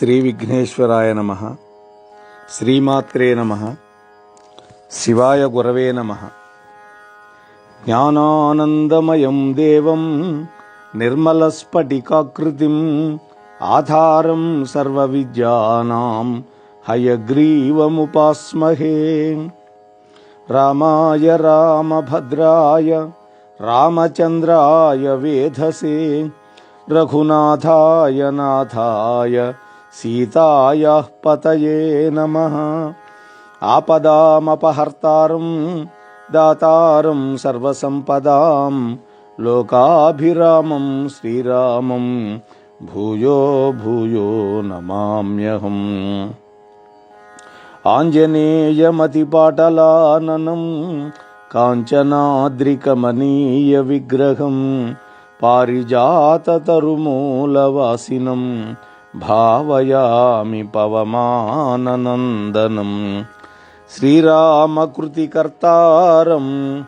శ్రీ విఘ్నేశ్వరాయ నమ శ్రీమాత్రే నమ శివాయ గురవే నమ. జ్ఞానానందమయం దేవం నిర్మలస్ఫటికాకృతిం ఆధారం సర్వవిద్యానాం హయగ్రీవముపాస్మహే. రామాయ రామభద్రాయ రామచంద్రాయ వేధసే రఘునాథాయ నాథాయ సీతాయ పతయే నమ. ఆపదామపహర్తారం దాతారం సర్వసంపదాం లోకాభిరామం శ్రీరామం భూయో భూయో నమామ్యహం. ఆంజనేయమతిపాటలాననం కాంచనాద్రికమనీయ విగ్రహం పారిజాతతరుమూలవాసినం భావయామి పవమాననందనం. శ్రీరామకృతికర్తారం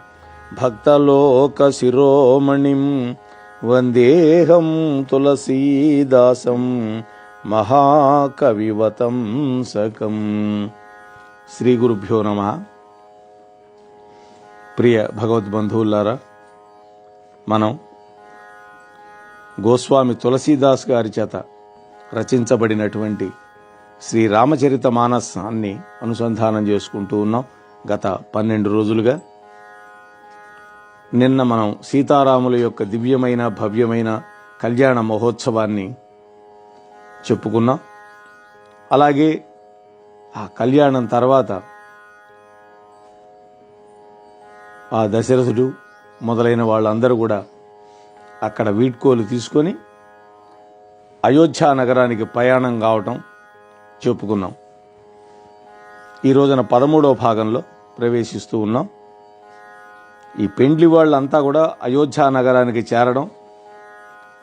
భక్తలోకశిరోమణిం వందేహం తులసీదాసం మహాకవివతం సకం. శ్రీ గురుభ్యో నమ. ప్రియ భగవద్బంధువులారా మనం గోస్వామి తులసీదాస్ గారి చేత రచించబడినటువంటి శ్రీ రామచరిత మానసాన్ని అనుసంధానం చేసుకుంటూ ఉన్నాం గత పన్నెండు రోజులుగా. నిన్న మనం సీతారాముల యొక్క దివ్యమైన భవ్యమైన కళ్యాణ మహోత్సవాన్ని చెప్పుకున్నాం. అలాగే ఆ కళ్యాణం తర్వాత ఆ దశరథుడు మొదలైన వాళ్ళందరూ కూడా అక్కడ వీడ్కోలు తీసుకొని అయోధ్య నగరానికి ప్రయాణం కావటం చెప్పుకున్నాం. ఈ రోజున పదమూడవ భాగంలో ప్రవేశిస్తూ ఉన్నాం. ఈ పెండ్లి వాళ్ళంతా కూడా అయోధ్య నగరానికి చేరడం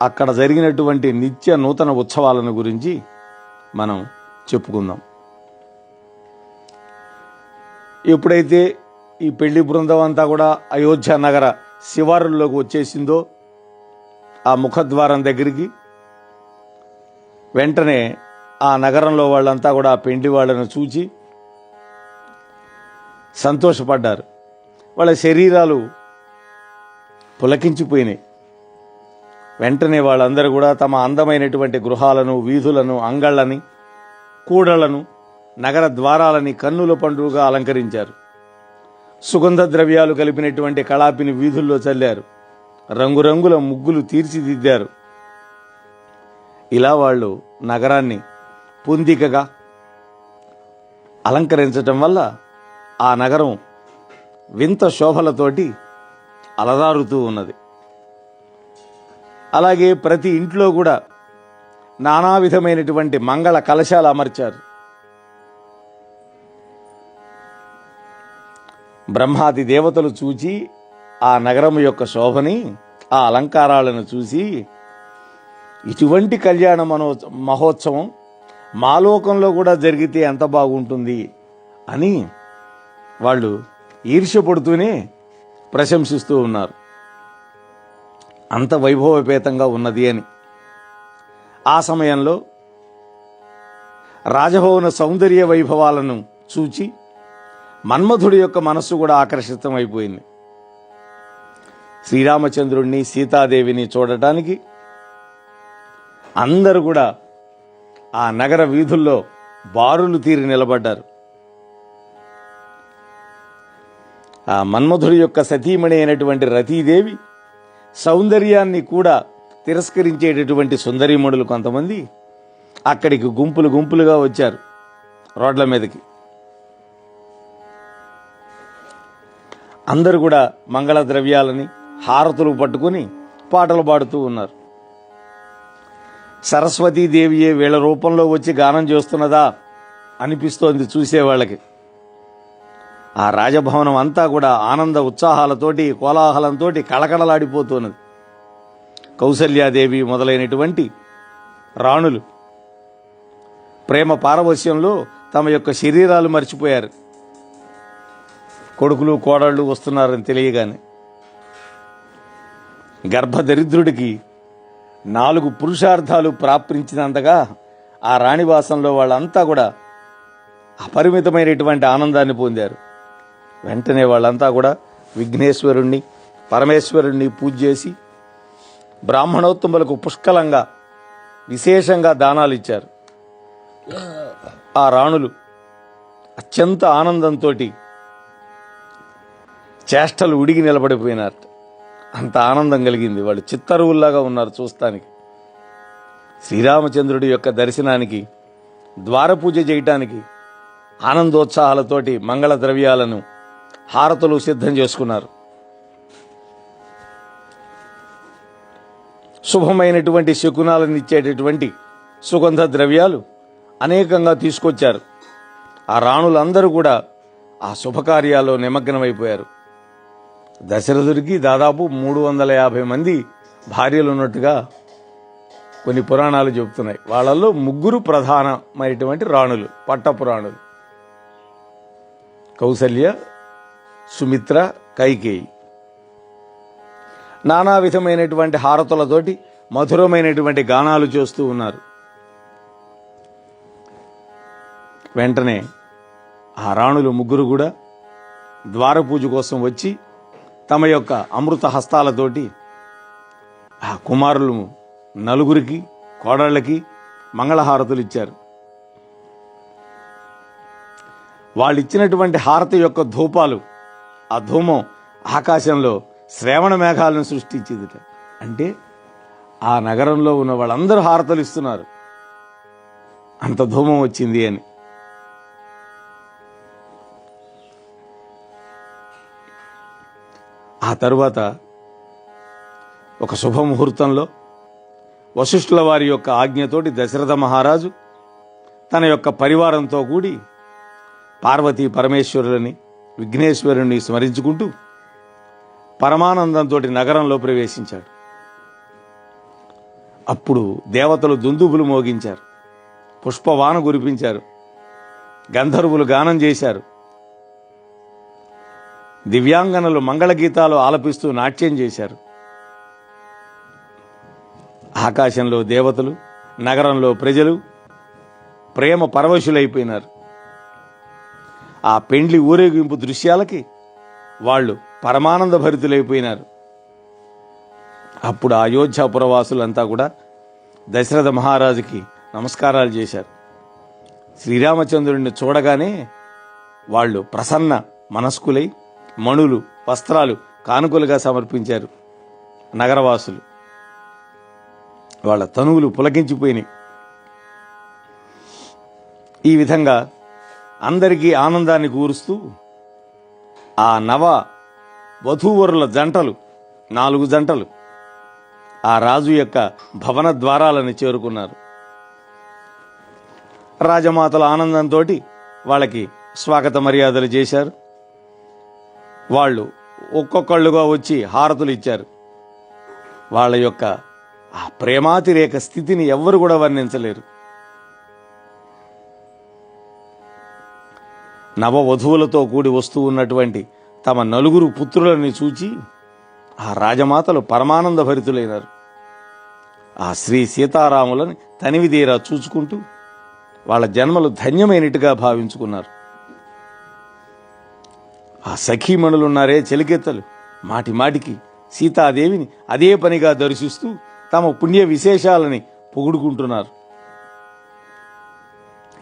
అక్కడ జరిగినటువంటి నిత్య నూతన ఉత్సవాలను గురించి మనం చెప్పుకుందాం. ఎప్పుడైతే ఈ పెళ్ళి బృందం అంతా కూడా అయోధ్య నగర శివారుల్లోకి వచ్చేసిందో ఆ ముఖద్వారం దగ్గరికి వెంటనే ఆ నగరంలో వాళ్ళంతా కూడా ఆ పెండి వాళ్ళను చూచి సంతోషపడ్డారు. వాళ్ళ శరీరాలు పులకించిపోయినాయి. వెంటనే వాళ్ళందరూ కూడా తమ అందమైనటువంటి గృహాలను వీధులను అంగళ్ళని కూడళ్ళను నగర ద్వారాలని కన్నుల పండుగగా అలంకరించారు. సుగంధ ద్రవ్యాలు కలిపినటువంటి కళాపిని వీధుల్లో చల్లారు. రంగురంగుల ముగ్గులు తీర్చిదిద్దారు. ఇలా వాళ్ళు నగరాన్ని పొందికగా అలంకరించటం వల్ల ఆ నగరం వింత శోభలతోటి అలదారుతూ ఉన్నది. అలాగే ప్రతి ఇంట్లో కూడా నానా విధమైనటువంటి మంగళ కలశాలు అమర్చారు. బ్రహ్మాది దేవతలు చూచి ఆ నగరం యొక్క శోభని ఆ అలంకారాలను చూసి ఇటువంటి కళ్యాణ మనో మహోత్సవం మా లోకంలో కూడా జరిగితే ఎంత బాగుంటుంది అని వాళ్ళు ఈర్ష్యపడుతూనే ప్రశంసిస్తూ ఉన్నారు. అంత వైభవపేతంగా ఉన్నది అని. ఆ సమయంలో రాజభవన సౌందర్య వైభవాలను చూచి మన్మధుడి యొక్క మనస్సు కూడా ఆకర్షితమైపోయింది. శ్రీరామచంద్రుణ్ణి సీతాదేవిని చూడటానికి అందరూ కూడా ఆ నగర వీధుల్లో బారులు తీరి నిలబడ్డారు. ఆ మన్మధుడి యొక్క సతీమణి అయినటువంటి రతీదేవి సౌందర్యాన్ని కూడా తిరస్కరించేటటువంటి సుందరీమణులు కొంతమంది అక్కడికి గుంపులు గుంపులుగా వచ్చారు రోడ్ల మీదకి. అందరూ కూడా మంగళ ద్రవ్యాలని హారతులు పట్టుకుని పాటలు పాడుతూ ఉన్నారు. సరస్వతీదేవియే వీళ్ళ రూపంలో వచ్చి గానం చేస్తున్నదా అనిపిస్తోంది చూసేవాళ్ళకి. ఆ రాజభవనం అంతా కూడా ఆనంద ఉత్సాహాలతోటి కోలాహలంతో కళకళలాడిపోతున్నది. కౌసల్యాదేవి మొదలైనటువంటి రాణులు ప్రేమ పారవశ్యంలో తమ యొక్క శరీరాలు మర్చిపోయారు. కొడుకులు కోడళ్ళు వస్తున్నారని తెలియగానే. గర్భదరిద్రుడికి నాలుగు పురుషార్థాలు ప్రాప్తించినంతగా ఆ రాణివాసంలో వాళ్ళంతా కూడా అపరిమితమైనటువంటి ఆనందాన్ని పొందారు. వెంటనే వాళ్ళంతా కూడా విఘ్నేశ్వరుణ్ణి పరమేశ్వరుణ్ణి పూజ చేసి బ్రాహ్మణోత్తములకు పుష్కలంగా విశేషంగా దానాలు ఇచ్చారు. ఆ రాణులు అత్యంత ఆనందంతో చేష్టలు ఉడిగి నిలబడిపోయినారు. అంత ఆనందం కలిగింది. వాళ్ళు చిత్తరువుల్లాగా ఉన్నారు చూస్తానికి. శ్రీరామచంద్రుడి యొక్క దర్శనానికి ద్వారపూజ చేయటానికి ఆనందోత్సాహాలతోటి మంగళ ద్రవ్యాలను హారతులు సిద్ధం చేసుకున్నారు. శుభమైనటువంటి శకునాలను ఇచ్చేటటువంటి సుగంధ ద్రవ్యాలు అనేకంగా తీసుకొచ్చారు. ఆ రాణులందరూ కూడా ఆ శుభకార్యాల్లో నిమగ్నమైపోయారు. దశరథుడికి దాదాపు మూడు వందల యాభై మంది భార్యలు ఉన్నట్టుగా కొన్ని పురాణాలు చెబుతున్నాయి. వాళ్ళల్లో ముగ్గురు ప్రధానమైనటువంటి రాణులు పట్టపురాణులు. కౌసల్య సుమిత్ర కైకేయి. నానా విధమైనటువంటి హారతులతోటి మధురమైనటువంటి గానాలు చేస్తూ ఉన్నారు. వెంటనే ఆ రాణులు ముగ్గురు కూడా ద్వారపూజ కోసం వచ్చి తమ యొక్క అమృత హస్తాలతోటి ఆ కుమారులు నలుగురికి కోడళ్ళకి మంగళహారతులు ఇచ్చారు. వాళ్ళు ఇచ్చినటువంటి హారతి యొక్క ధూపాలు ఆ ధూమం ఆకాశంలో శ్రవణ మేఘాలను సృష్టించిందిట. అంటే ఆ నగరంలో ఉన్న వాళ్ళందరూ హారతలు ఇస్తున్నారు. అంత ధూమం వచ్చింది అని. ఆ తరువాత ఒక శుభముహూర్తంలో వశిష్ఠుల వారి యొక్క ఆజ్ఞతోటి దశరథ మహారాజు తన యొక్క పరివారంతో కూడి పార్వతీ పరమేశ్వరులని విఘ్నేశ్వరుని స్మరించుకుంటూ పరమానందంతో నగరంలో ప్రవేశించాడు. అప్పుడు దేవతలు దుందుబులు మోగించారు పుష్పవాన కురిపించారు గంధర్వులు గానం చేశారు. దివ్యాంగనలు మంగళగీతాలు ఆలపిస్తూ నాట్యం చేశారు. ఆకాశంలో దేవతలు నగరంలో ప్రజలు ప్రేమ పరవశులైపోయినారు. ఆ పెండ్లి ఊరేగింపు దృశ్యాలకి వాళ్ళు పరమానంద భరితులైపోయినారు. అప్పుడు అయోధ్య పురవాసులంతా కూడా దశరథ మహారాజుకి నమస్కారాలు చేశారు. శ్రీరామచంద్రుడిని చూడగానే వాళ్ళు ప్రసన్న మనస్కులై మణులు వస్త్రాలు కానుకలుగా సమర్పించారు నగరవాసులు. వాళ్ళ తనువులు పులకించిపోయినాయి. ఈ విధంగా అందరికీ ఆనందాన్ని కూరుస్తూ ఆ నవ వధూవరుల జంటలు నాలుగు జంటలు ఆ రాజు యొక్క భవన ద్వారాలను చేరుకున్నారు. రాజమాతల ఆనందంతో వాళ్ళకి స్వాగత మర్యాదలు చేశారు. వాళ్ళు ఒక్కొక్కళ్ళుగా వచ్చి హారతులు ఇచ్చారు. వాళ్ళ యొక్క ఆ ప్రేమాతిరేక స్థితిని ఎవ్వరు కూడా వర్ణించలేరు. నవవధువులతో కూడి వస్తూ ఉన్నటువంటి తమ నలుగురు పుత్రులని చూచి ఆ రాజమాతలు పరమానంద భరితులైనారు. ఆ శ్రీ సీతారాములని తనివిదీరా చూచుకుంటూ వాళ్ళ జన్మలు ధన్యమైనట్టుగా భావించుకున్నారు. ఆ సఖీమణులున్నారే చెలికెత్తలు. మాటి మాటికి సీతాదేవిని అదే పనిగా దర్శిస్తూ తమ పుణ్య విశేషాలని పొగుడుకుంటున్నారు.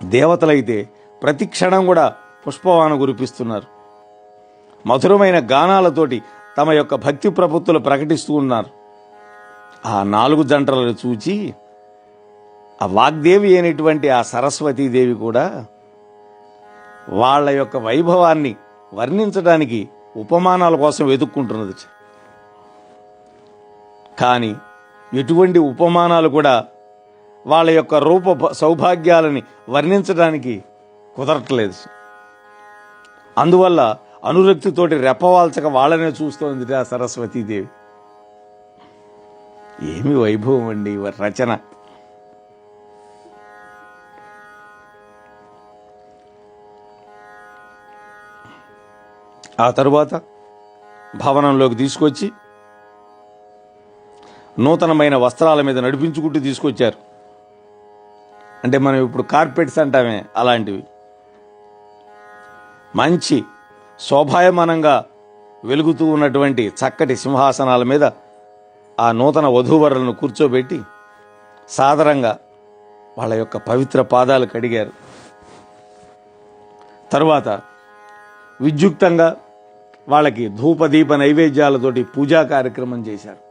దేవతలైతే ప్రతి క్షణం కూడా పుష్పవాన కురిపిస్తున్నారు. మధురమైన గానాలతోటి తమ యొక్క భక్తి ప్రపత్తులు ప్రకటిస్తూ ఉన్నారు. ఆ నాలుగు జంటలను చూచి ఆ వాగ్దేవి అయినటువంటి ఆ సరస్వతీదేవి కూడా వాళ్ళ యొక్క వైభవాన్ని వర్ణించడానికి ఉపమానాల కోసం వెతుక్కుంటున్నది. కానీ ఎటువంటి ఉపమానాలు కూడా వాళ్ళ యొక్క రూప సౌభాగ్యాలని వర్ణించడానికి కుదరట్లేదు. అందువల్ల అనురక్తితోటి రెప్పవాల్చక వాళ్ళనే చూస్తోంది సరస్వతీదేవి. ఏమి వైభవం అండి రచన. ఆ తరువాత భవనంలోకి తీసుకొచ్చి నూతనమైన వస్త్రాల మీద నడిపించుకుంటూ తీసుకొచ్చారు. అంటే మనం ఇప్పుడు కార్పెట్స్ అంటామే అలాంటివి. మంచి శోభాయమానంగా వెలుగుతూ ఉన్నటువంటి చక్కటి సింహాసనాల మీద ఆ నూతన వధూవరులను కూర్చోబెట్టి సాదరంగా వాళ్ళ యొక్క పవిత్ర పాదాలు కడిగారు. తరువాత విద్యుక్తంగా వాళ్ళకి ధూపదీప నైవేద్యాలతోటి పూజా కార్యక్రమం చేశారు.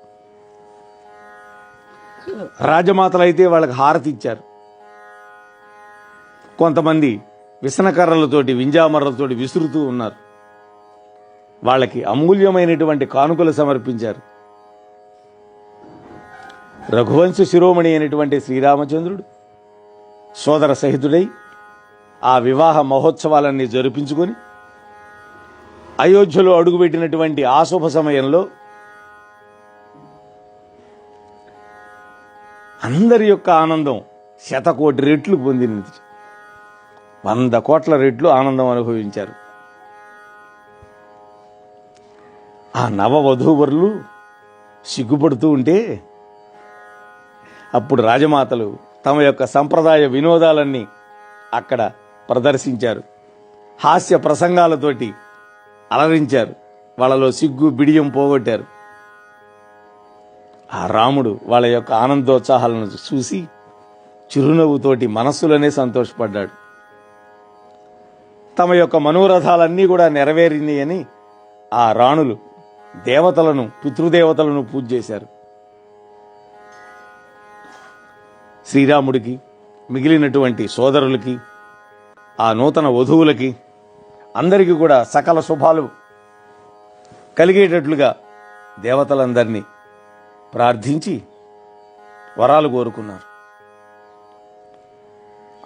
రాజమాతలైతే వాళ్ళకి హారతి ఇచ్చారు. కొంతమంది విసనకర్రలతోటి వింజామర్రలతోటి విసురుతూ ఉన్నారు. వాళ్ళకి అమూల్యమైనటువంటి కానుకలు సమర్పించారు. రఘువంశ శిరోమణి అయినటువంటి శ్రీరామచంద్రుడు సోదర సహితుడై ఆ వివాహ మహోత్సవాలన్నీ జరిపించుకొని అయోధ్యలో అడుగుపెట్టినటువంటి ఆ శుభ సమయంలో అందరి యొక్క ఆనందం శతకోటి రెట్లు పొందినది. వంద కోట్ల రెట్లు ఆనందం అనుభవించారు. ఆ నవవధూవరులు సిగ్గుపడుతూ ఉంటే అప్పుడు రాజమాతలు తమ యొక్క సంప్రదాయ వినోదాలన్నీ అక్కడ ప్రదర్శించారు. హాస్య ప్రసంగాలతోటి అలరించారు. వాళ్ళలో సిగ్గు బిడియం పోగొట్టారు. ఆ రాముడు వాళ్ళ యొక్క ఆనందోత్సాహాలను చూసి చిరునవ్వుతోటి మనస్సులోనే సంతోషపడ్డాడు. తమ యొక్క మనోరథాలన్నీ కూడా నెరవేరినాయని ఆ రాణులు దేవతలను పితృదేవతలను పూజ చేశారు. శ్రీరాముడికి మిగిలినటువంటి సోదరులకి ఆ నూతన వధువులకి అందరికీ కూడా సకల శుభాలు కలిగేటట్లుగా దేవతలందరినీ ప్రార్థించి వరాలు కోరుకున్నారు.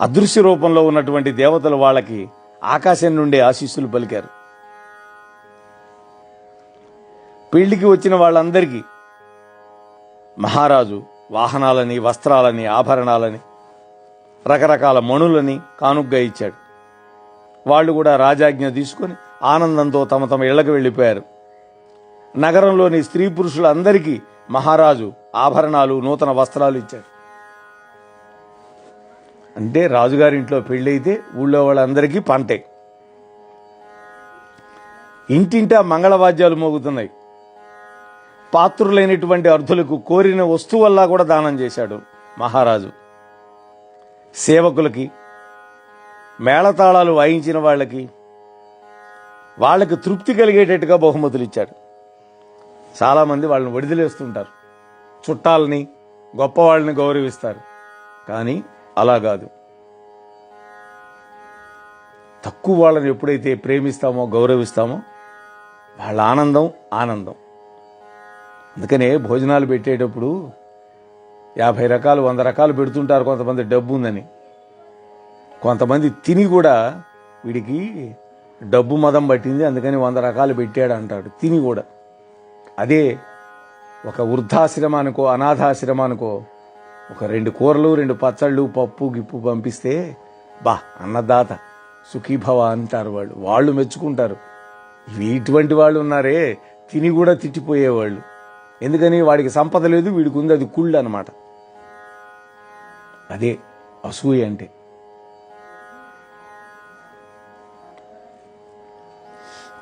అదృశ్య రూపంలో ఉన్నటువంటి దేవతలు వాళ్ళకి ఆకాశం నుండి ఆశీస్సులు పలికారు. పెళ్ళికి వచ్చిన వాళ్ళందరికీ మహారాజు వాహనాలని వస్త్రాలని ఆభరణాలని రకరకాల మణులని కానుగ్గా ఇచ్చాడు. వాళ్ళు కూడా రాజాజ్ఞ తీసుకొని ఆనందంతో తమ తమ ఇళ్ళకు వెళ్ళిపోయారు. నగరంలోని స్త్రీ పురుషులందరికీ మహారాజు ఆభరణాలు నూతన వస్త్రాలు ఇచ్చారు. అంటే రాజుగారింట్లో పెళ్ళైతే ఊళ్ళో వాళ్ళందరికీ పంటే. ఇంటింటా మంగళవాద్యాలు మోగుతున్నాయి. పాత్రులైనటువంటి అర్థులకు కోరిన వస్తువల్లా కూడా దానం చేశాడు మహారాజు. సేవకులకి మేళతాళాలు వాయించిన వాళ్ళకి వాళ్ళకి తృప్తి కలిగేటట్టుగా బహుమతులు ఇచ్చాడు. చాలామంది వాళ్ళని వడిదిలేస్తుంటారు. చుట్టాలని గొప్పవాళ్ళని గౌరవిస్తారు. కానీ అలా కాదు. తక్కువ వాళ్ళని ఎప్పుడైతే ప్రేమిస్తామో గౌరవిస్తామో వాళ్ళ ఆనందం ఆనందం. అందుకనే భోజనాలు పెట్టేటప్పుడు యాభై రకాలు వంద రకాలు పెడుతుంటారు కొంతమంది డబ్బు ఉందని కొంతమంది తిని కూడా వీడికి డబ్బు మదం పట్టింది అందుకని వంద రకాలు పెట్టాడు అంటాడు తిని కూడా. అదే ఒక వృద్ధాశ్రమానికో అనాథాశ్రమానికో ఒక రెండు కూరలు రెండు పచ్చళ్ళు పప్పు గిప్పు పంపిస్తే బా అన్నదాత సుఖీభవ అంటారు వాళ్ళు. వాళ్ళు మెచ్చుకుంటారు. ఇటువంటి వాళ్ళు ఉన్నారే తిని కూడా తిట్టిపోయేవాళ్ళు. ఎందుకని వాడికి సంపద లేదు వీడికి ఉంది అది కుళ్ళు అనమాట అదే అసూయ అంటే.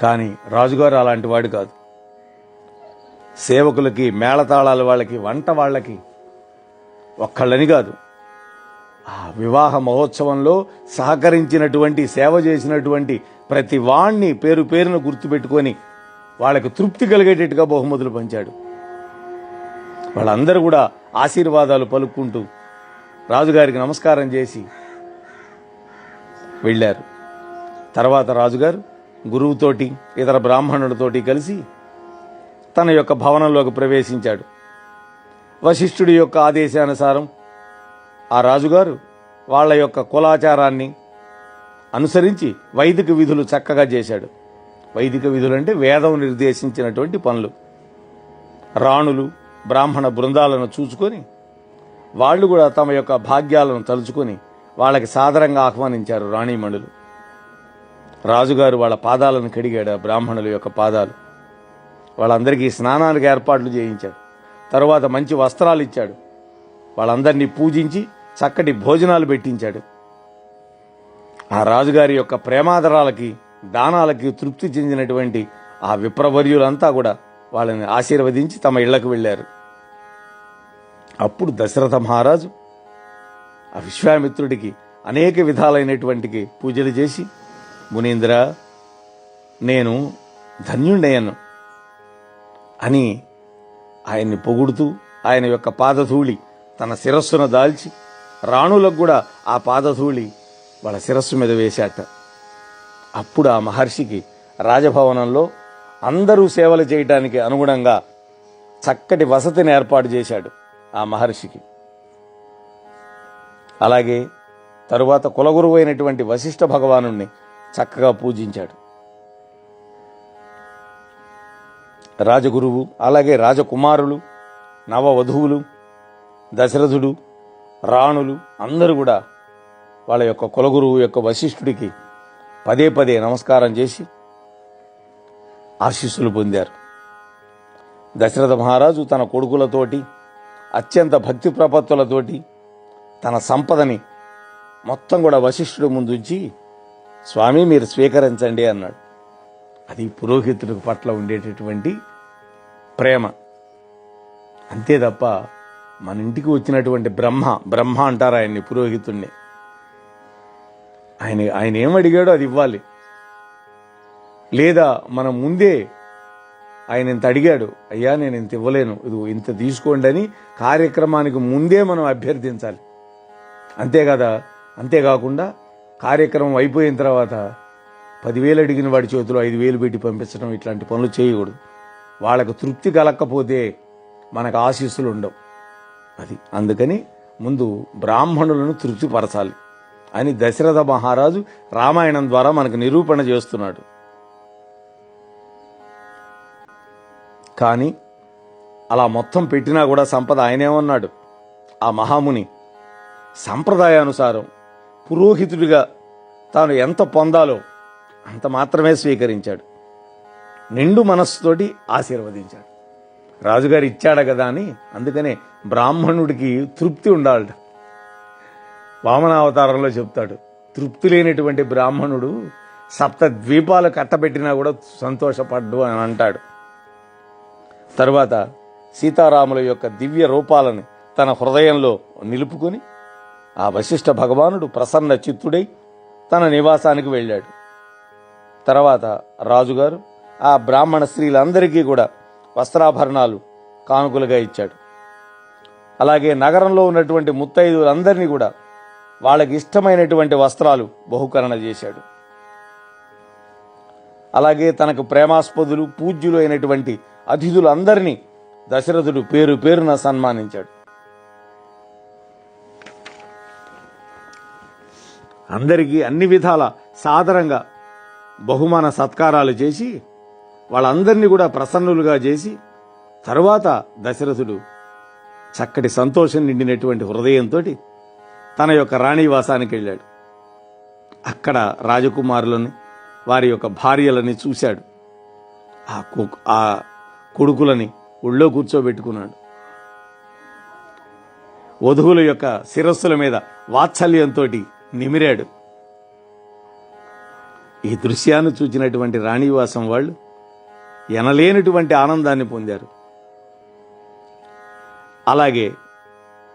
కానీ రాజుగారు అలాంటి వాడు కాదు. సేవకులకి మేళతాళాల వాళ్ళకి వంట వాళ్ళకి ఒక్కళ్ళని కాదు. ఆ వివాహ మహోత్సవంలో సహకరించినటువంటి సేవ చేసినటువంటి ప్రతి వాణ్ణి పేరు పేరును గుర్తుపెట్టుకొని వాళ్ళకి తృప్తి కలిగేటట్టుగా బహుమతులు పంచాడు. వాళ్ళందరూ కూడా ఆశీర్వాదాలు పలుక్కుంటూ రాజుగారికి నమస్కారం చేసి వెళ్ళారు. తర్వాత రాజుగారు గురువుతోటి ఇతర బ్రాహ్మణులతోటి కలిసి తన యొక్క భవనంలోకి ప్రవేశించాడు. వశిష్ఠుడి యొక్క ఆదేశానుసారం ఆ రాజుగారు వాళ్ళ యొక్క కులాచారాన్ని అనుసరించి వైదిక విధులు చక్కగా చేశాడు. వైదిక విధులు అంటే వేదం నిర్దేశించినటువంటి పనులు. రాణులు బ్రాహ్మణ బృందాలను చూసుకొని వాళ్ళు కూడా తమ యొక్క భాగ్యాలను తలుచుకొని వాళ్ళకి సాదరంగా ఆహ్వానించారు రాణిమణులు. రాజుగారు వాళ్ళ పాదాలను కడిగాడు ఆ బ్రాహ్మణుల యొక్క పాదాలు. వాళ్ళందరికీ స్నానానికి ఏర్పాట్లు చేయించాడు. తరువాత మంచి వస్త్రాలు ఇచ్చాడు. వాళ్ళందరినీ పూజించి చక్కటి భోజనాలు పెట్టించాడు. ఆ రాజుగారి యొక్క ప్రేమాదరాలకి దానాలకి తృప్తి చెందినటువంటి ఆ విప్రవర్యులంతా కూడా వాళ్ళని ఆశీర్వదించి తమ ఇళ్ళకు వెళ్ళారు. అప్పుడు దశరథ మహారాజు ఆ విశ్వామిత్రుడికి అనేక విధాలైనటువంటి పూజలు చేసి మునీంద్ర నేను ధన్యుండయ్యను అని ఆయన్ని పొగుడుతూ ఆయన యొక్క పాదధూళి తన శిరస్సును దాల్చి రాణులకు కూడా ఆ పాదధూళి వాళ్ళ శిరస్సు మీద వేశాట. అప్పుడు ఆ మహర్షికి రాజభవనంలో అందరూ సేవలు చేయటానికి అనుగుణంగా చక్కటి వసతిని ఏర్పాటు చేశాడు ఆ మహర్షికి. అలాగే తరువాత కులగురువైనటువంటి వశిష్ఠ భగవానుణ్ణి చక్కగా పూజించాడు. రాజగురువు అలాగే రాజకుమారులు నవవధువులు దశరథుడు రాణులు అందరూ కూడా వాళ్ళ యొక్క కులగురువు యొక్క వశిష్ఠుడికి పదే పదే నమస్కారం చేసి ఆశీస్సులు పొందారు. దశరథ మహారాజు తన కొడుకులతోటి అత్యంత భక్తి ప్రపత్తులతోటి తన సంపదని మొత్తం కూడా వశిష్ఠుడి ముందుంచి స్వామి మీరు స్వీకరించండి అన్నాడు. అది పురోహితుడి పట్ల ఉండేటటువంటి ప్రేమ. అంతే తప్ప మన ఇంటికి వచ్చినటువంటి బ్రహ్మ బ్రహ్మ అంటారు ఆయన్ని పురోహితుణ్ణి. ఆయన ఆయన ఏం అడిగాడో అది ఇవ్వాలి. లేదా మనం ముందే ఆయన ఇంత అడిగాడు అయ్యా నేను ఇంత ఇవ్వలేను ఇది ఇంత తీసుకోండి అని కార్యక్రమానికి ముందే మనం అభ్యర్థించాలి. అంతే కదా? అంతేకాకుండా కార్యక్రమం అయిపోయిన తర్వాత పదివేలు అడిగిన వాడి చేతిలో ఐదు వేలు పెట్టి పంపించడం ఇట్లాంటి పనులు చేయకూడదు. వాళ్ళకు తృప్తి కలగకపోతే మనకు ఆశీస్సులు ఉండవు. అది అందుకని ముందు బ్రాహ్మణులను తృప్తిపరచాలి. అని దశరథ మహారాజు రామాయణం ద్వారా మనకు నిరూపణ చేస్తున్నాడు. కానీ అలా మొత్తం పెట్టినా కూడా సంపద ఆయనేమన్నాడు ఆ మహాముని సంప్రదాయానుసారం పురోహితుడిగా తాను ఎంత పొందాలో అంత మాత్రమే స్వీకరించాడు. నిండు మనస్సుతోటి ఆశీర్వదించాడు. రాజుగారు ఇచ్చాడు కదా అని అందుకనే బ్రాహ్మణుడికి తృప్తి ఉండాలట. వామనావతారంలో చెప్తాడు తృప్తి లేనటువంటి బ్రాహ్మణుడు సప్త ద్వీపాలు కట్టబెట్టినా కూడా సంతోషపడ్డు అని అంటాడు. తరువాత సీతారాముల యొక్క దివ్య రూపాలను తన హృదయంలో నిలుపుకొని ఆ వశిష్ఠ భగవానుడు ప్రసన్న చిత్తుడై తన నివాసానికి వెళ్ళాడు. తర్వాత రాజుగారు ఆ బ్రాహ్మణ స్త్రీలందరికీ కూడా వస్త్రాభరణాలు కానుకలుగా ఇచ్చాడు. అలాగే నగరంలో ఉన్నటువంటి ముత్తైదువులందరినీ కూడా వాళ్ళకి ఇష్టమైనటువంటి వస్త్రాలు బహుకరణ చేశాడు. అలాగే తనకు ప్రేమాస్పదులు పూజ్యులు అయినటువంటి అతిథులందరినీ దశరథుడు పేరు పేరున సన్మానించాడు. అందరికీ అన్ని విధాల సాదరంగా బహుమాన సత్కారాలు చేసి వాళ్ళందరినీ కూడా ప్రసన్నులుగా చేసి తరువాత దశరథుడు చక్కటి సంతోషం నిండినటువంటి హృదయంతో తన యొక్క రాణివాసానికి వెళ్ళాడు. అక్కడ రాజకుమారులని వారి యొక్క భార్యలని చూశాడు. ఆ కు- ఆ కొడుకులని ఒళ్ళో కూర్చోబెట్టుకున్నాడు. వధువుల యొక్క శిరస్సుల మీద వాత్సల్యంతో నిమిరాడు. ఈ దృశ్యాన్ని చూచినటువంటి రాణివాసం వాళ్ళు ఎనలేనటువంటి ఆనందాన్ని పొందారు. అలాగే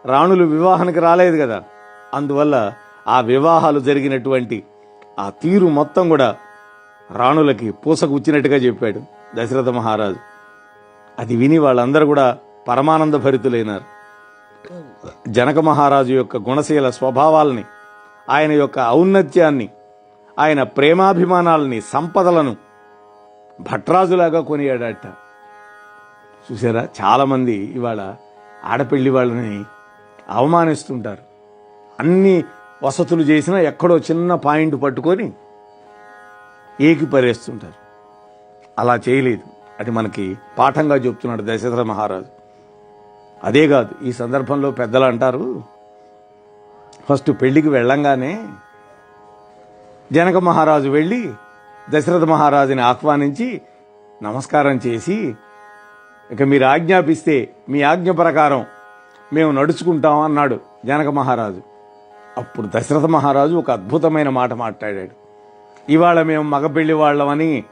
రాణులు వివాహానికి రాలేదు కదా అందువల్ల ఆ వివాహాలు జరిగినటువంటి ఆ తీరు మొత్తం కూడా రాణులకి పూసకుచ్చినట్టుగా చెప్పాడు దశరథ మహారాజు. అది విని వాళ్ళందరూ కూడా పరమానంద భరితులైనారు. జనక మహారాజు యొక్క గుణశీల స్వభావాల్ని ఆయన యొక్క ఔన్నత్యాన్ని ఆయన ప్రేమాభిమానాలని సంపదలను భట్రాజులాగా కొనియాడట. చూసారా? చాలామంది ఇవాళ ఆడపెళ్ళి వాళ్ళని అవమానిస్తుంటారు. అన్ని వసతులు చేసినా ఎక్కడో చిన్న పాయింట్ పట్టుకొని ఏకిపరేస్తుంటారు. అలా చేయలేదు. అది మనకి పాఠంగా చెప్తున్నాడు దశరథ మహారాజు. అదే కాదు ఈ సందర్భంలో పెద్దలు అంటారు ఫస్ట్ పెళ్ళికి వెళ్ళంగానే జనక మహారాజు వెళ్ళి దశరథ మహారాజుని ఆహ్వానించి నమస్కారం చేసి ఇక మీరు ఆజ్ఞాపిస్తే మీ ఆజ్ఞ ప్రకారం మేము నడుచుకుంటాం అన్నాడు జనక మహారాజు. అప్పుడు దశరథ మహారాజు ఒక అద్భుతమైన మాట మాట్లాడాడు. ఇవాళ మేము మగపెళ్ళి వాళ్ళమని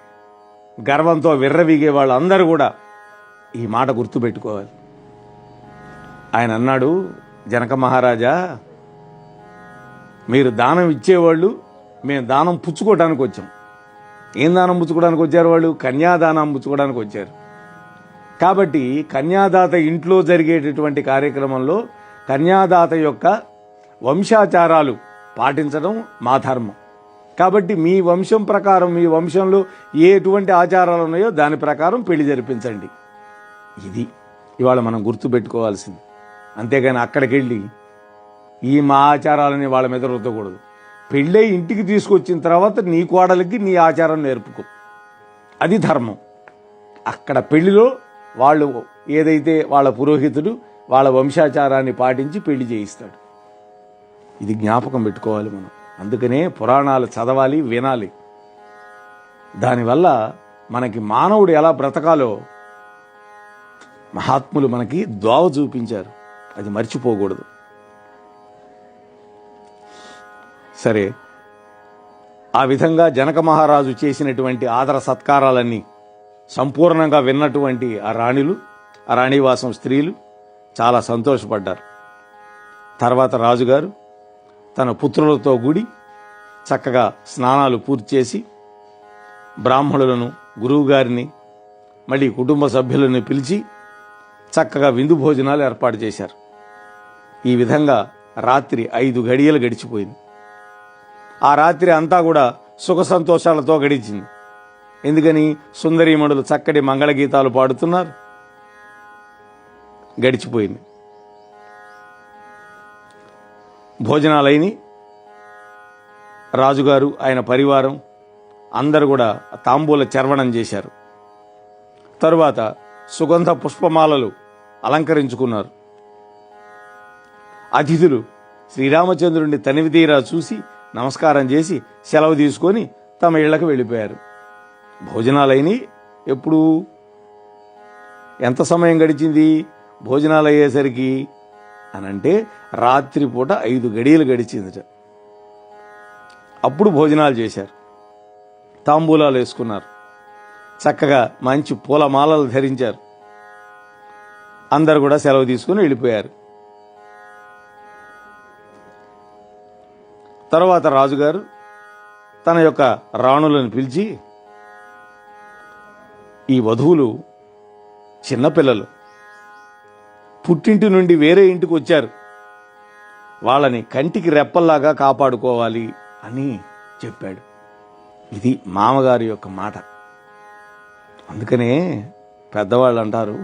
గర్వంతో విర్రవీగే వాళ్ళందరూ కూడా ఈ మాట గుర్తుపెట్టుకోవాలి. ఆయన అన్నాడు జనక మహారాజా మీరు దానం ఇచ్చేవాళ్ళు మేము దానం పుచ్చుకోవడానికి వచ్చాం. ఏం దానం పుచ్చుకోవడానికి వచ్చారు వాళ్ళు? కన్యాదానం పుచ్చుకోవడానికి వచ్చారు. కాబట్టి కన్యాదాత ఇంట్లో జరిగేటటువంటి కార్యక్రమంలో కన్యాదాత యొక్క వంశాచారాలు పాటించడం మా ధర్మం. కాబట్టి మీ వంశం ప్రకారం మీ వంశంలో ఎటువంటి ఆచారాలు ఉన్నాయో దాని ప్రకారం పెళ్ళి జరిపించండి. ఇది ఇవాళ మనం గుర్తుపెట్టుకోవాల్సింది. అంతేగాని అక్కడికి వెళ్ళి ఈ మా ఆచారాలని వాళ్ళ మీద రుద్దకూడదు. పెళ్ళై ఇంటికి తీసుకొచ్చిన తర్వాత నీ కోడలికి నీ ఆచారం నేర్పుకో. అది ధర్మం. అక్కడ పెళ్ళిలో వాళ్ళు ఏదైతే వాళ్ళ పురోహితుడు వాళ్ళ వంశాచారాన్ని పాటించి పెళ్ళి చేయిస్తాడు. ఇది జ్ఞాపకం పెట్టుకోవాలి మనం. అందుకనే పురాణాలు చదవాలి వినాలి. దానివల్ల మనకి మానవుడు ఎలా బ్రతకాలో మహాత్ములు మనకి దోవ చూపించారు. అది మర్చిపోకూడదు. సరే ఆ విధంగా జనక మహారాజు చేసినటువంటి ఆదర సత్కారాలన్నీ సంపూర్ణంగా విన్నటువంటి ఆ రాణులు ఆ రాణివాసం స్త్రీలు చాలా సంతోషపడ్డారు. తర్వాత రాజుగారు తన పుత్రులతో కూడి చక్కగా స్నానాలు పూర్తి చేసి బ్రాహ్మణులను గురువుగారిని మళ్ళీ కుటుంబ సభ్యులను పిలిచి చక్కగా విందు భోజనాలు ఏర్పాటు చేశారు. ఈ విధంగా రాత్రి ఐదు గడియలు గడిచిపోయింది. ఆ రాత్రి అంతా కూడా సుఖ సంతోషాలతో గడిచింది. ఎందుకని సుందరీమణులు చక్కటి మంగళగీతాలు పాడుతున్నారు? గడిచిపోయింది. భోజనాలైని రాజుగారు ఆయన పరివారం అందరు కూడా తాంబూల చర్వణం చేశారు. తరువాత సుగంధ పుష్పమాలలు అలంకరించుకున్నారు. అతిథులు శ్రీరామచంద్రుడిని తనివితీరా చూసి నమస్కారం చేసి సెలవు తీసుకొని తమ ఇళ్ళకు వెళ్ళిపోయారు. భోజనాలైని ఎప్పుడు? ఎంత సమయం గడిచింది? భోజనాలు అయ్యేసరికి అనంటే రాత్రిపూట ఐదు గడియలు గడిచిందిట. అప్పుడు భోజనాలు చేశారు. తాంబూలాలు వేసుకున్నారు. చక్కగా మంచి పూలమాలలు ధరించారు. అందరు కూడా సెలవు తీసుకుని వెళ్ళిపోయారు. తర్వాత రాజుగారు తన యొక్క రాణులను పిలిచి ఈ వధువులు చిన్నపిల్లలు పుట్టింటి నుండి వేరే ఇంటికి వచ్చారు. వాళ్ళని కంటికి రెప్పల్లాగా కాపాడుకోవాలి అని చెప్పాడు. ఇది మామగారి యొక్క మాట. అందుకనే పెద్దవాళ్ళు అంటారు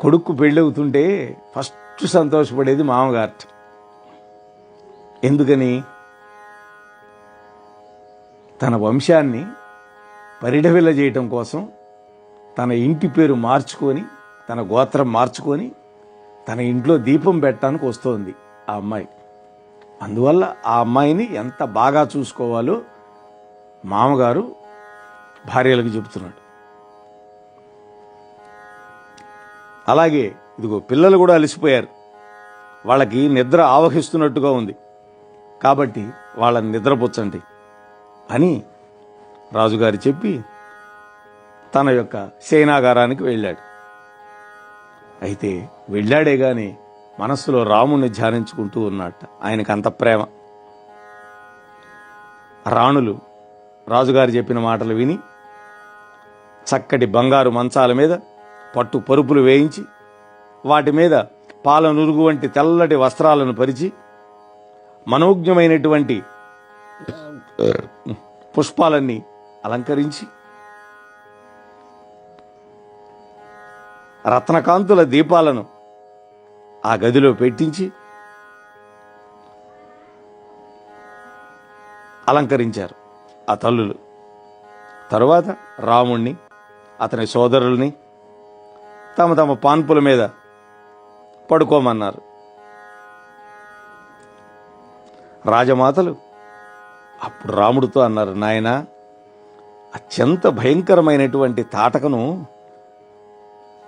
కొడుకు పెళ్ళవుతుంటే ఫస్ట్ సంతోషపడేది మామగారు ఎందుకని? తన వంశాన్ని పరిడవిల్ల చేయటం కోసం తన ఇంటి పేరు మార్చుకొని తన గోత్రం మార్చుకొని తన ఇంట్లో దీపం పెట్టడానికి వస్తోంది ఆ అమ్మాయి. అందువల్ల ఆ అమ్మాయిని ఎంత బాగా చూసుకోవాలో మామగారు భార్యలకు చెబుతున్నాడు. అలాగే ఇదిగో పిల్లలు కూడా అలసిపోయారు. వాళ్ళకి నిద్ర ఆవహిస్తున్నట్టుగా ఉంది. కాబట్టి వాళ్ళని నిద్రపుచ్చండి. అని రాజుగారు చెప్పి తన యొక్క సేనాగారానికి వెళ్ళాడు. అయితే వెళ్ళాడే గాని మనస్సులో రాముణ్ణి ధ్యానించుకుంటూ ఉన్నట్ట ఆయనకు అంత ప్రేమ. రాణులు రాజుగారు చెప్పిన మాటలు విని చక్కటి బంగారు మంచాల మీద పట్టు పరుపులు వేయించి వాటి మీద పాలనురుగు వంటి తెల్లటి వస్త్రాలను పరిచి మనోజ్ఞమైనటువంటి పుష్పాలన్నీ అలంకరించి రత్నకాంతుల దీపాలను ఆ గదిలో పెట్టించి అలంకరించారు ఆ తల్లులు. తరువాత రాముణ్ణి అతని సోదరుల్ని తమ తమ పాన్పుల మీద పడుకోమన్నారు. రాజమాతలు. అప్పుడు రాముడితో అన్నారు నాయన అత్యంత భయంకరమైనటువంటి తాటకను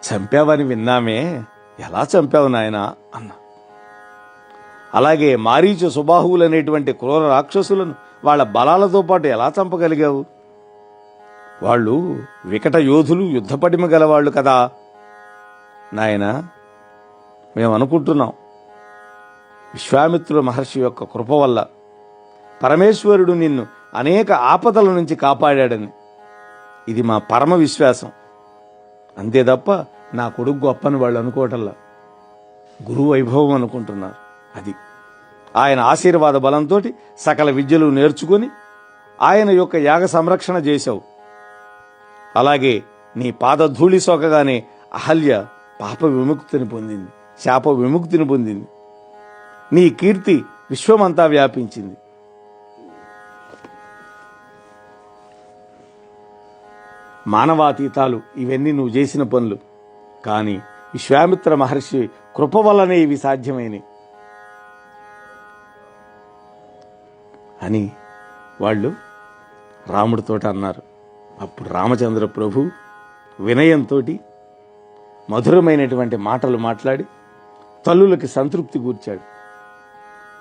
చంపావని విన్నామే. ఎలా చంపావు నాయన అన్న. అలాగే మారీచు సుబాహువులు అనేటువంటి క్రూర రాక్షసులను వాళ్ళ బలాలతో పాటు ఎలా చంపగలిగావు? వాళ్ళు వికట యోధులు యుద్ధపటిమ గలవాళ్ళు కదా. నాయనా మేము అనుకుంటున్నాం విశ్వామిత్రుల మహర్షి యొక్క కృప వల్ల పరమేశ్వరుడు నిన్ను అనేక ఆపదల నుంచి కాపాడాడని. ఇది మా పరమ విశ్వాసం. అంతే తప్ప నా కొడుకు గొప్పని వాళ్ళు అనుకోవటంలా. గురు వైభవం అనుకుంటున్నారు అది. ఆయన ఆశీర్వాద బలంతో సకల విద్యలు నేర్చుకొని ఆయన యొక్క యాగ సంరక్షణ చేశావు. అలాగే నీ పాదధూళి సోకగానే అహల్య పాప విముక్తిని పొందింది శాప విముక్తిని పొందింది. నీ కీర్తి విశ్వమంతా వ్యాపించింది. మానవాతీతాలు ఇవన్నీ నువ్వు చేసిన పనులు. కానీ విశ్వామిత్ర మహర్షి కృప వల్లనే ఇవి సాధ్యమైనవి అని వాళ్ళు రాముడితో అన్నారు. అప్పుడు రామచంద్ర ప్రభు వినయంతో మధురమైనటువంటి మాటలు మాట్లాడి తల్లులకి సంతృప్తి కూర్చాడు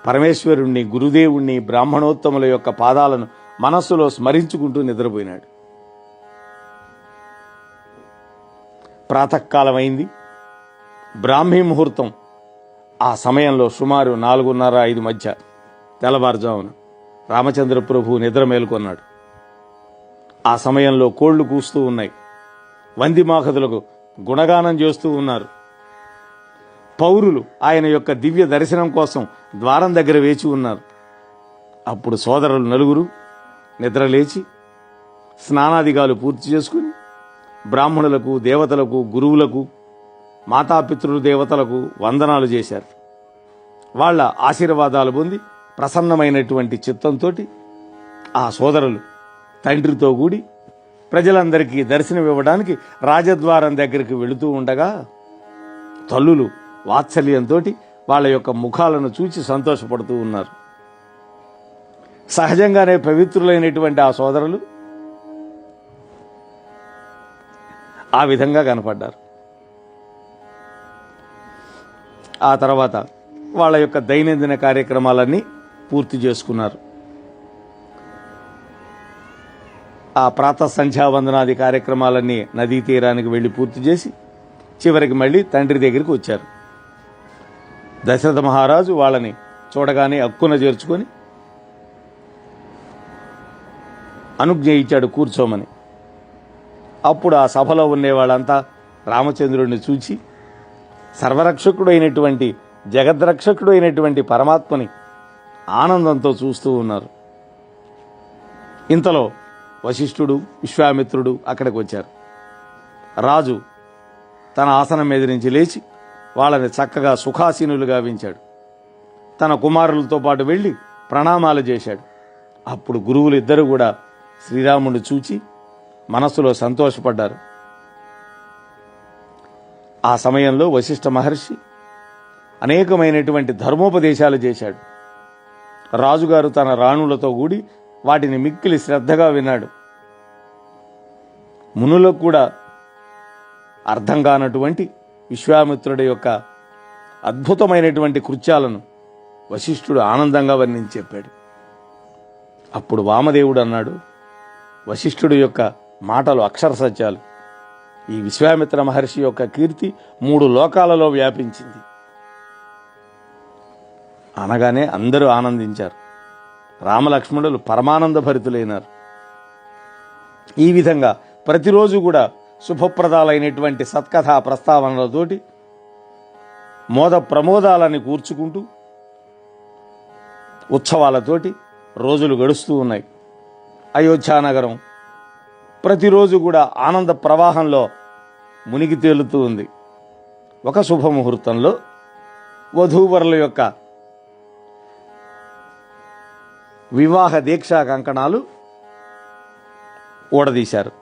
పరమేశ్వరుణ్ణి గురుదేవుణ్ణి బ్రాహ్మణోత్తముల యొక్క పాదాలను మనస్సులో స్మరించుకుంటూ నిద్రపోయినాడు. ప్రాతకాలమైంది. బ్రాహ్మీ ముహూర్తం ఆ సమయంలో సుమారు నాలుగున్నర ఐదు మధ్య తెల్లవారుజామున రామచంద్ర ప్రభు నిద్ర మేలుకొన్నాడు. ఆ సమయంలో కోళ్ళు కూస్తూ ఉన్నాయి. వందిమాఖదులకు గుణగానం చేస్తూ ఉన్నారు. పౌరులు ఆయన యొక్క దివ్య దర్శనం కోసం ద్వారం దగ్గర వేచి ఉన్నారు. అప్పుడు సోదరులు నలుగురు నిద్రలేచి స్నానాదిగాలు పూర్తి చేసుకుని బ్రాహ్మణులకు దేవతలకు గురువులకు మాతాపితృ దేవతలకు వందనాలు చేశారు. వాళ్ళ ఆశీర్వాదాలు పొంది ప్రసన్నమైనటువంటి చిత్తంతో ఆ సోదరులు తండ్రితో కూడి ప్రజలందరికీ దర్శనం ఇవ్వడానికి రాజద్వారం దగ్గరికి వెళుతూ ఉండగా తల్లులు వాత్సల్యంతో వాళ్ళ యొక్క ముఖాలను చూచి సంతోషపడుతూ ఉన్నారు. సహజంగానే పవిత్రులైనటువంటి ఆ సోదరులు ఆ విధంగా కనపడ్డారు. ఆ తర్వాత వాళ్ళ యొక్క దైనందిన కార్యక్రమాలన్నీ పూర్తి చేసుకున్నారు. ఆ ప్రాత సంధ్యావందనాది కార్యక్రమాలన్నీ నదీ తీరానికి వెళ్ళి పూర్తి చేసి చివరికి మళ్ళీ తండ్రి దగ్గరికి వచ్చారు. దశరథ మహారాజు వాళ్ళని చూడగానే అక్కున చేర్చుకొని అనుజ్ఞ ఇచ్చాడు కూర్చోమని. అప్పుడు ఆ సభలో ఉండే వాళ్ళంతా రామచంద్రుడిని చూచి సర్వరక్షకుడు అయినటువంటి జగద్రక్షకుడు అయినటువంటి పరమాత్మని ఆనందంతో చూస్తూ ఉన్నారు. ఇంతలో వశిష్ఠుడు విశ్వామిత్రుడు అక్కడికి వచ్చారు. రాజు తన ఆసనం మీద నుంచి లేచి వాళ్ళని చక్కగా సుఖాసీనులు గావించాడు. తన కుమారులతో పాటు వెళ్ళి ప్రణామాలు చేశాడు. అప్పుడు గురువులు ఇద్దరు కూడా శ్రీరాముడు చూచి మనస్సులో సంతోషపడ్డారు. ఆ సమయంలో వశిష్ఠ మహర్షి అనేకమైనటువంటి ధర్మోపదేశాలు చేశాడు. రాజుగారు తన రాణులతో కూడి వాటిని మిక్కిలి శ్రద్ధగా విన్నాడు. మునులకు కూడా అర్థం కానటువంటి విశ్వామిత్రుడి యొక్క అద్భుతమైనటువంటి కృత్యాలను వశిష్ఠుడు ఆనందంగా వర్ణించి చెప్పాడు. అప్పుడు వామదేవుడు అన్నాడు వశిష్ఠుడి యొక్క మాటలు అక్షర సత్యాలు. ఈ విశ్వామిత్ర మహర్షి యొక్క కీర్తి మూడు లోకాలలో వ్యాపించింది. అనగానే అందరూ ఆనందించారు. రామలక్ష్మణులు పరమానంద భరితులైనారు. ఈ విధంగా ప్రతిరోజు కూడా శుభప్రదాలైనటువంటి సత్కథా ప్రస్తావనలతోటి మోద ప్రమోదాలని కూర్చుకుంటూ ఉత్సవాలతోటి రోజులు గడుస్తూ ఉన్నాయి. అయోధ్యానగరం ప్రతిరోజు కూడా ఆనంద ప్రవాహంలో మునిగి తేలుతూ ఉంది. ఒక శుభముహూర్తంలో వధూవరుల యొక్క వివాహ దీక్షా కంకణాలు ఊడదీశారు